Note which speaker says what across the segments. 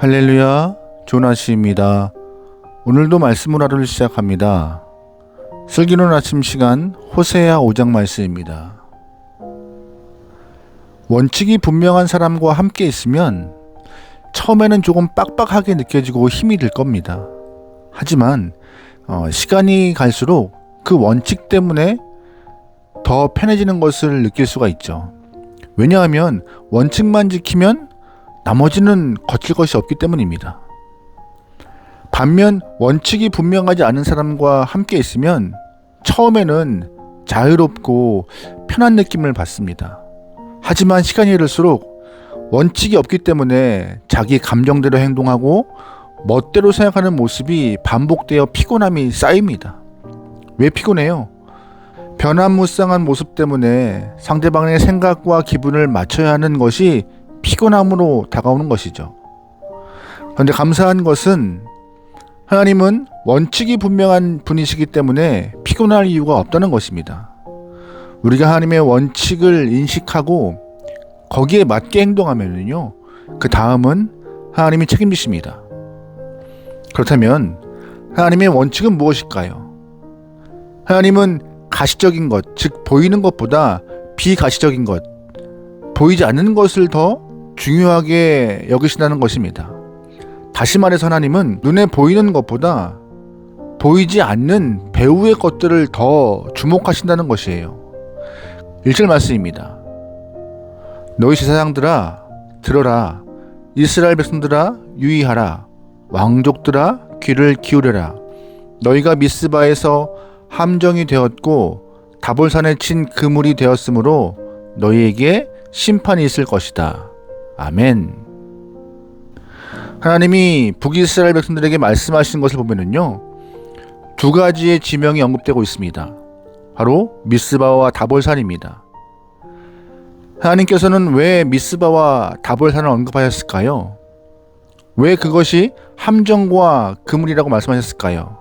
Speaker 1: 할렐루야, 조나시입니다. 오늘도 말씀을 하루를 시작합니다. 슬기로운 아침 시간 호세아 5장 말씀입니다. 원칙이 분명한 사람과 함께 있으면 처음에는 조금 빡빡하게 느껴지고 힘이 들 겁니다. 하지만 어, 시간이 갈수록 그 원칙 때문에 더 편해지는 것을 느낄 수가 있죠. 왜냐하면 원칙만 지키면 나머지는 거칠 것이 없기 때문입니다. 반면 원칙이 분명하지 않은 사람과 함께 있으면 처음에는 자유롭고 편한 느낌을 받습니다. 하지만 시간이 흐를수록 원칙이 없기 때문에 자기 감정대로 행동하고 멋대로 생각하는 모습이 반복되어 피곤함이 쌓입니다. 왜 피곤해요? 변화무쌍한 모습 때문에 상대방의 생각과 기분을 맞춰야 하는 것이 피곤함으로 다가오는 것이죠. 그런데 감사한 것은 하나님은 원칙이 분명한 분이시기 때문에 피곤할 이유가 없다는 것입니다. 우리가 하나님의 원칙을 인식하고 거기에 맞게 행동하면요. 그 다음은 하나님이 책임지십니다. 그렇다면 하나님의 원칙은 무엇일까요? 하나님은 가시적인 것, 즉 보이는 것보다 비가시적인 것, 보이지 않는 것을 더 중요하게 여기신다는 것입니다. 다시 말해서 하나님은 눈에 보이는 것보다 보이지 않는 배우의 것들을 더 주목하신다는 것이에요. 1절 말씀입니다. 너희 제사장들아 들어라 이스라엘 백성들아 유의하라 왕족들아 귀를 기울여라 너희가 미스바에서 함정이 되었고 다볼산에 친 그물이 되었으므로 너희에게 심판이 있을 것이다. 아멘. 하나님이 북이스라엘 백성들에게 말씀하신 것을 보면은요. 두 가지의 지명이 언급되고 있습니다. 바로 미스바와 다볼산입니다. 하나님께서는 왜 미스바와 다볼산을 언급하셨을까요? 왜 그것이 함정과 그물이라고 말씀하셨을까요?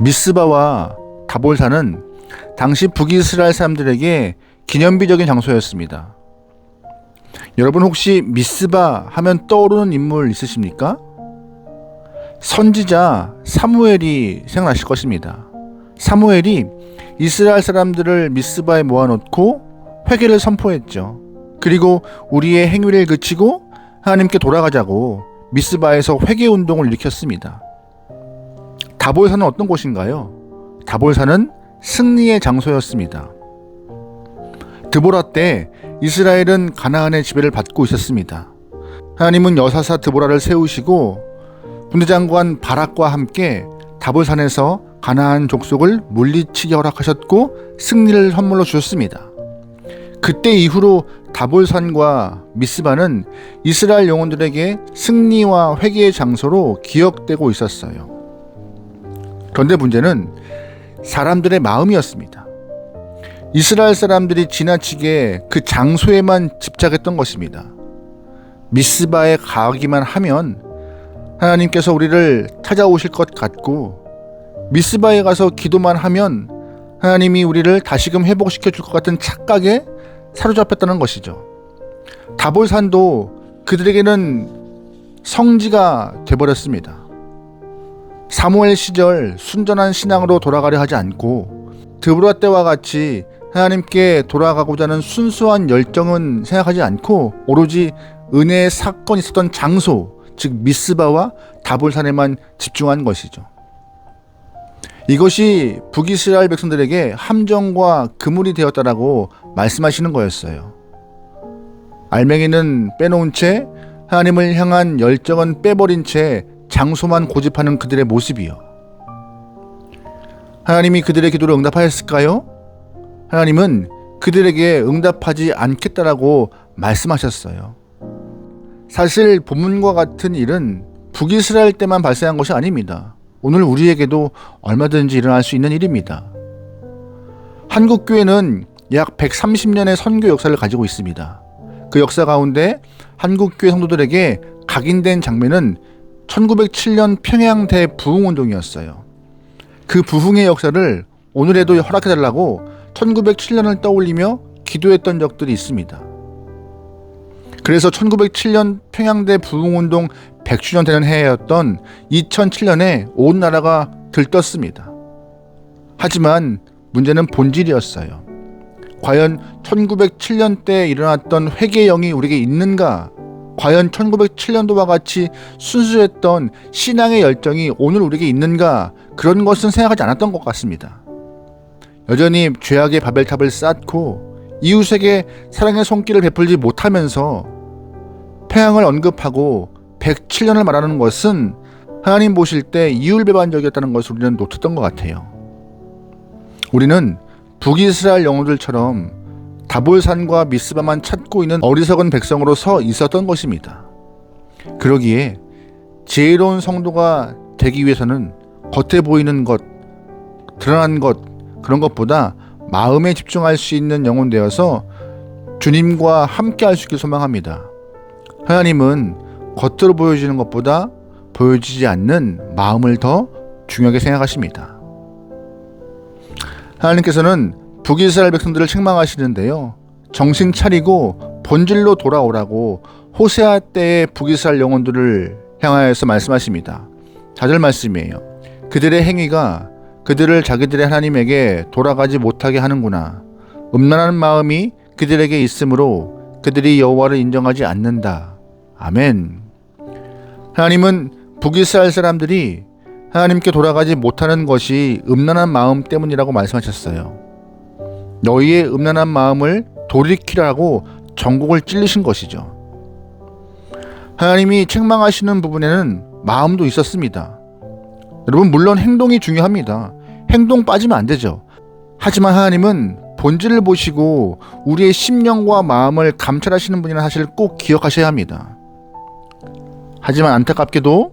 Speaker 1: 미스바와 다볼산은 당시 북이스라엘 사람들에게 기념비적인 장소였습니다. 여러분 혹시 미스바 하면 떠오르는 인물 있으십니까? 선지자 사무엘이 생각나실 것입니다. 사무엘이 이스라엘 사람들을 미스바에 모아놓고 회개를 선포했죠. 그리고 우리의 행위를 그치고 하나님께 돌아가자고 미스바에서 회개 운동을 일으켰습니다. 다볼산은 어떤 곳인가요? 다볼산은 승리의 장소였습니다. 드보라 때 이스라엘은 가나안의 지배를 받고 있었습니다. 하나님은 여사사 드보라를 세우시고 군대장관 바락과 함께 다볼산에서 가나안 족속을 물리치게 허락하셨고 승리를 선물로 주셨습니다. 그때 이후로 다볼산과 미스바는 이스라엘 영혼들에게 승리와 회개의 장소로 기억되고 있었어요. 그런데 문제는 사람들의 마음이었습니다. 이스라엘 사람들이 지나치게 그 장소에만 집착했던 것입니다. 미스바에 가기만 하면 하나님께서 우리를 찾아오실 것 같고 미스바에 가서 기도만 하면 하나님이 우리를 다시금 회복시켜 줄 것 같은 착각에 사로잡혔다는 것이죠. 다볼산도 그들에게는 성지가 되버렸습니다. 사무엘 시절 순전한 신앙으로 돌아가려 하지 않고 드브라 때와 같이 하나님께 돌아가고자 하는 순수한 열정은 생각하지 않고 오로지 은혜의 사건이 있었던 장소, 즉 미스바와 다볼산에만 집중한 것이죠. 이것이 북이스라엘 백성들에게 함정과 그물이 되었다라고 말씀하시는 거였어요. 알맹이는 빼놓은 채 하나님을 향한 열정은 빼버린 채 장소만 고집하는 그들의 모습이요. 하나님이 그들의 기도를 응답하였을까요? 하나님은 그들에게 응답하지 않겠다라고 말씀하셨어요. 사실 본문과 같은 일은 북이스라엘 때만 발생한 것이 아닙니다. 오늘 우리에게도 얼마든지 일어날 수 있는 일입니다. 한국 교회는 약 130년의 선교 역사를 가지고 있습니다. 그 역사 가운데 한국 교회 성도들에게 각인된 장면은 1907년 평양 대부흥 운동이었어요. 그 부흥의 역사를 오늘에도 허락해 달라고 1907년을 떠올리며 기도했던 적들이 있습니다. 그래서 1907년 평양대 부흥운동 100주년 되는 해였던 2007년에 온 나라가 들떴습니다. 하지만 문제는 본질이었어요. 과연 1907년 때 일어났던 회개영이 우리에게 있는가? 과연 1907년도와 같이 순수했던 신앙의 열정이 오늘 우리에게 있는가? 그런 것은 생각하지 않았던 것 같습니다. 여전히 죄악의 바벨탑을 쌓고 이웃에게 사랑의 손길을 베풀지 못하면서 태양을 언급하고 107년을 말하는 것은 하나님 보실 때 이율배반적이었다는 것을 우리는 놓쳤던 것 같아요. 우리는 북이스라엘 영웅들처럼 다볼산과 미스바만 찾고 있는 어리석은 백성으로 서 있었던 것입니다. 그러기에 지혜로운 성도가 되기 위해서는 겉에 보이는 것, 드러난 것, 그런 것보다 마음에 집중할 수 있는 영혼 되어서 주님과 함께 할 수 있길 소망합니다. 하나님은 겉으로 보여지는 것보다 보여지지 않는 마음을 더 중요하게 생각하십니다. 하나님께서는 북이스라엘 백성들을 책망하시는데요. 정신 차리고 본질로 돌아오라고 호세아 때의 북이스라엘 영혼들을 향하여서 말씀하십니다. 자절 말씀이에요. 그들의 행위가 그들을 자기들의 하나님에게 돌아가지 못하게 하는구나. 음란한 마음이 그들에게 있으므로 그들이 여호와를 인정하지 않는다. 아멘. 하나님은 북이스라엘 사람들이 하나님께 돌아가지 못하는 것이 음란한 마음 때문이라고 말씀하셨어요. 너희의 음란한 마음을 돌이키라고 전곡을 찔리신 것이죠. 하나님이 책망하시는 부분에는 마음도 있었습니다. 여러분 물론 행동이 중요합니다. 행동 빠지면 안 되죠. 하지만 하나님은 본질을 보시고 우리의 심령과 마음을 감찰하시는 분이라는 사실을 꼭 기억하셔야 합니다. 하지만 안타깝게도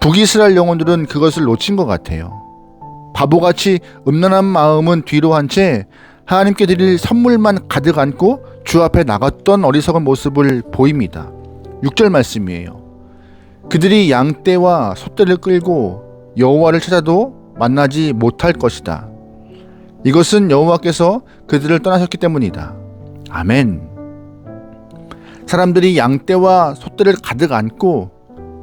Speaker 1: 북이스라엘 영혼들은 그것을 놓친 것 같아요. 바보같이 음란한 마음은 뒤로 한 채 하나님께 드릴 선물만 가득 안고 주 앞에 나갔던 어리석은 모습을 보입니다. 6절 말씀이에요. 그들이 양떼와 소떼를 끌고 여호와를 찾아도 만나지 못할 것이다. 이것은 여호와께서 그들을 떠나셨기 때문이다. 아멘. 사람들이 양떼와 소떼를 가득 안고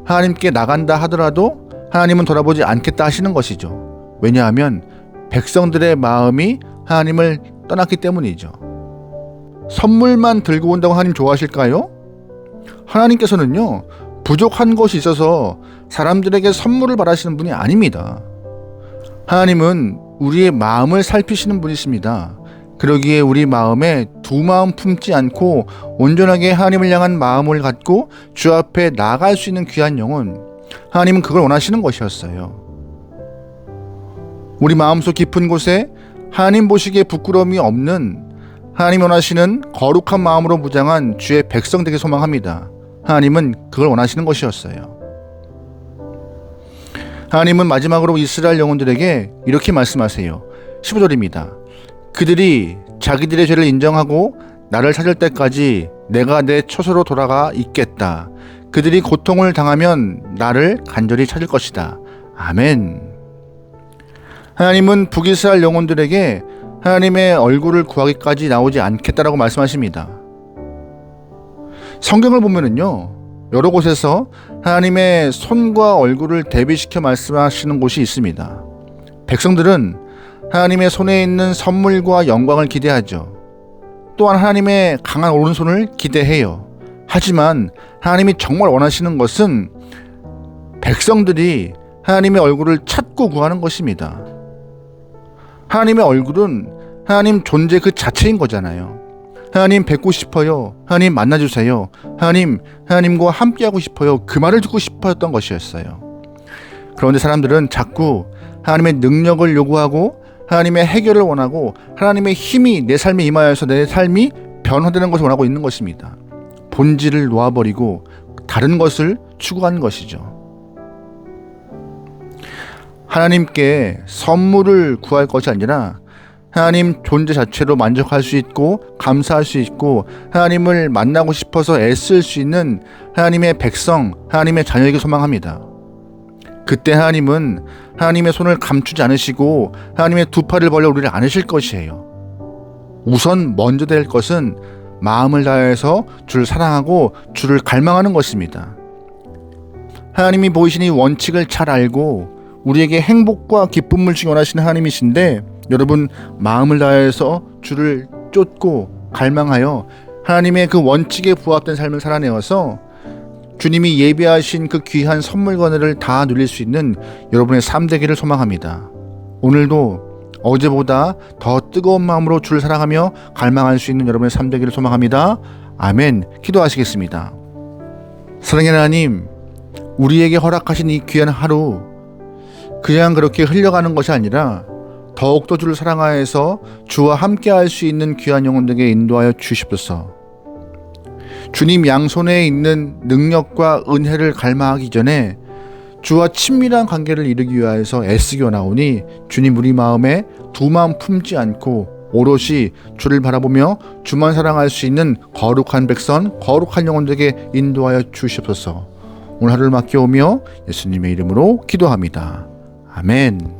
Speaker 1: 하나님께 나간다 하더라도 하나님은 돌아보지 않겠다 하시는 것이죠. 왜냐하면 백성들의 마음이 하나님을 떠났기 때문이죠. 선물만 들고 온다고 하나님 좋아하실까요? 하나님께서는요, 부족한 것이 있어서 사람들에게 선물을 바라시는 분이 아닙니다. 하나님은 우리의 마음을 살피시는 분이십니다. 그러기에 우리 마음에 두 마음 품지 않고 온전하게 하나님을 향한 마음을 갖고 주 앞에 나갈 수 있는 귀한 영혼, 하나님은 그걸 원하시는 것이었어요. 우리 마음속 깊은 곳에 하나님 보시기에 부끄러움이 없는 하나님 원하시는 거룩한 마음으로 무장한 주의 백성 되게 소망합니다. 하나님은 그걸 원하시는 것이었어요. 하나님은 마지막으로 이스라엘 영혼들에게 이렇게 말씀하세요. 15절입니다. 그들이 자기들의 죄를 인정하고 나를 찾을 때까지 내가 내 처소로 돌아가 있겠다. 그들이 고통을 당하면 나를 간절히 찾을 것이다. 아멘. 하나님은 북이스라엘 영혼들에게 하나님의 얼굴을 구하기까지 나오지 않겠다라고 말씀하십니다. 성경을 보면은요, 여러 곳에서 하나님의 손과 얼굴을 대비시켜 말씀하시는 곳이 있습니다. 백성들은 하나님의 손에 있는 선물과 영광을 기대하죠. 또한 하나님의 강한 오른손을 기대해요. 하지만 하나님이 정말 원하시는 것은 백성들이 하나님의 얼굴을 찾고 구하는 것입니다. 하나님의 얼굴은 하나님 존재 그 자체인 거잖아요. 하나님 뵙고 싶어요. 하나님 만나주세요. 하나님, 하나님과 함께하고 싶어요. 그 말을 듣고 싶었던 것이었어요. 그런데 사람들은 자꾸 하나님의 능력을 요구하고 하나님의 해결을 원하고 하나님의 힘이 내 삶에 임하여서 내 삶이 변화되는 것을 원하고 있는 것입니다. 본질을 놓아버리고 다른 것을 추구하는 것이죠. 하나님께 선물을 구할 것이 아니라 하나님 존재 자체로 만족할 수 있고 감사할 수 있고 하나님을 만나고 싶어서 애쓸 수 있는 하나님의 백성, 하나님의 자녀에게 소망합니다. 그때 하나님은 하나님의 손을 감추지 않으시고 하나님의 두 팔을 벌려 우리를 안으실 것이에요. 우선 먼저 될 것은 마음을 다해서 주를 사랑하고 주를 갈망하는 것입니다. 하나님이 보이시니 원칙을 잘 알고 우리에게 행복과 기쁨을 증언하시는 하나님이신데 여러분 마음을 다해서 주를 쫓고 갈망하여 하나님의 그 원칙에 부합된 삶을 살아내어서 주님이 예비하신 그 귀한 선물권을 다 누릴 수 있는 여러분의 삶 되기를 소망합니다. 오늘도 어제보다 더 뜨거운 마음으로 주를 사랑하며 갈망할 수 있는 여러분의 삶 되기를 소망합니다. 아멘. 기도하시겠습니다. 사랑의 하나님, 우리에게 허락하신 이 귀한 하루 그냥 그렇게 흘려가는 것이 아니라 더욱더 주를 사랑하여서 주와 함께 할 수 있는 귀한 영혼들에게 인도하여 주십소서. 주님 양손에 있는 능력과 은혜를 갈망하기 전에 주와 친밀한 관계를 이루기 위하여서 애쓰기 원하오니 주님 우리 마음에 두 마음 품지 않고 오롯이 주를 바라보며 주만 사랑할 수 있는 거룩한 백성, 거룩한 영혼들에게 인도하여 주시옵소서. 오늘 하루를 맡겨오며 예수님의 이름으로 기도합니다. 아멘.